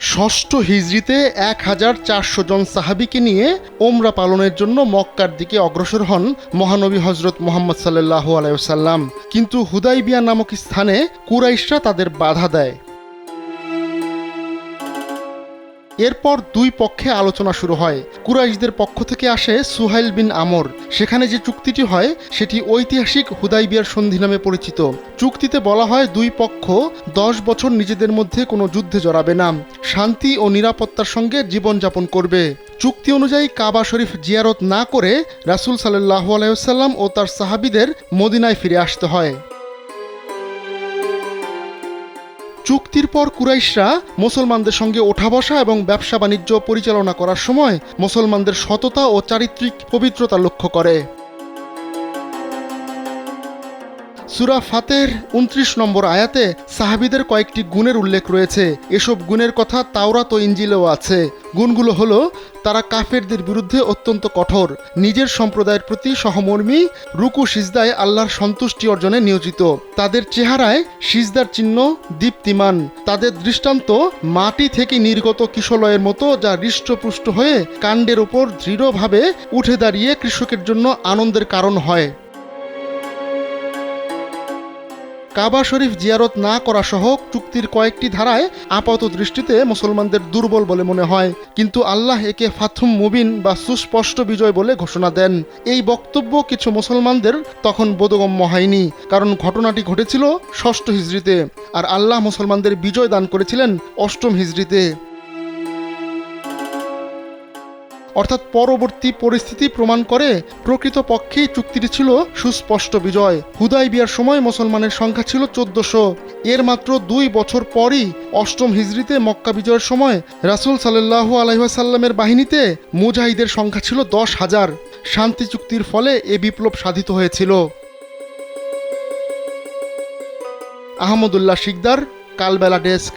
ষষ্ঠ হিজড়িতে এক হাজার চারশো জন সাহাবিকে নিয়ে ওমরা পালনের জন্য মক্কার দিকে অগ্রসর হন মহানবী হজরত মোহাম্মদ সাল্লাহ আলাইসাল্লাম কিন্তু হুদাইবিয়া নামক স্থানে কুরাইশরা তাদের বাধা দেয়। এরপর দুই পক্ষে আলোচনা শুরু হয়। কুরাইশদের পক্ষ থেকে আসে সুহাইল বিন আমর। সেখানে যে চুক্তিটি হয়, সেটি ঐতিহাসিক হুদাইবিয়ার সন্ধি নামে পরিচিত। চুক্তিতে বলা হয়, দুই পক্ষ দশ বছর নিজেদের মধ্যে কোনো যুদ্ধে জড়াবে না। শান্তি ও নিরাপত্তার সঙ্গে জীবনযাপন করবে। চুক্তি অনুযায়ী কাবা শরীফ জিয়ারত না করে রাসুল সাল্লাহ আলাইসাল্লাম ও তার সাহাবিদের মদিনায় ফিরে আসতে হয়। চুক্তির পর কুরাইশরা মুসলমানদের সঙ্গে ওঠা বসা এবং ব্যবসা বাণিজ্য পরিচালনা করার সময় মুসলমানদের সততা ও চারিত্রিক পবিত্রতা লক্ষ্য করে। সুরা ফাতের উনত্রিশ নম্বর আয়াতে সাহাবিদের কয়েকটি গুণের উল্লেখ রয়েছে। এসব গুণের কথা তাওরাত ও ইঞ্জিলেও আছে। গুণগুলো হলো, তারা কাফেরদের বিরুদ্ধে অত্যন্ত কঠোর, নিজের সম্প্রদায়ের প্রতি সহমর্মী, রুকু সিজদায় আল্লাহর সন্তুষ্টি অর্জনে নিয়োজিত। তাদের চেহারায় সিজদার চিহ্ন দীপ্তিমান। তাদের দৃষ্টান্ত মাটি থেকে নির্গত কিশলয়ের মতো যা হৃষ্টপুষ্ট হয়ে কাণ্ডের ওপর দৃঢ়ভাবে উঠে দাঁড়িয়ে কৃষকের জন্য আনন্দের কারণ হয়। কাবা শরীফ জিয়ারত না করা সহ চুক্তির কয়েকটি ধারায় আপাত দৃষ্টিতে মুসলমানদের দুর্বল বলে মনে হয়। কিন্তু আল্লাহ একে ফাথুম মুবিন বা সুস্পষ্ট বিজয় বলে ঘোষণা দেন। এই বক্তব্য কিছু মুসলমানদের তখন বোধগম্য হয়নি, কারণ ঘটনাটি ঘটেছিল ষষ্ঠ হিজড়িতে। আর আল্লাহ মুসলমানদের বিজয় দান করেছিলেন অষ্টম হিজড়িতে। অর্থাৎ পরবর্তী পরিস্থিতি প্রমাণ করে প্রকৃত পক্ষেই চুক্তিটি ছিল সুস্পষ্ট বিজয়। হুদাই বিয়ার সময় মুসলমানের সংখ্যা ছিল চোদ্দশো। এর মাত্র দুই বছর পরই অষ্টম হিজড়িতে মক্কা বিজয়ের সময় রাসুল সাল্লাহু আলহাসাল্লামের বাহিনীতে মুজাহিদের সংখ্যা ছিল দশ হাজার। শান্তি চুক্তির ফলে এ বিপ্লব সাধিত হয়েছিল। আহমদুল্লাহ শিকদার, কালবেলা ডেস্ক।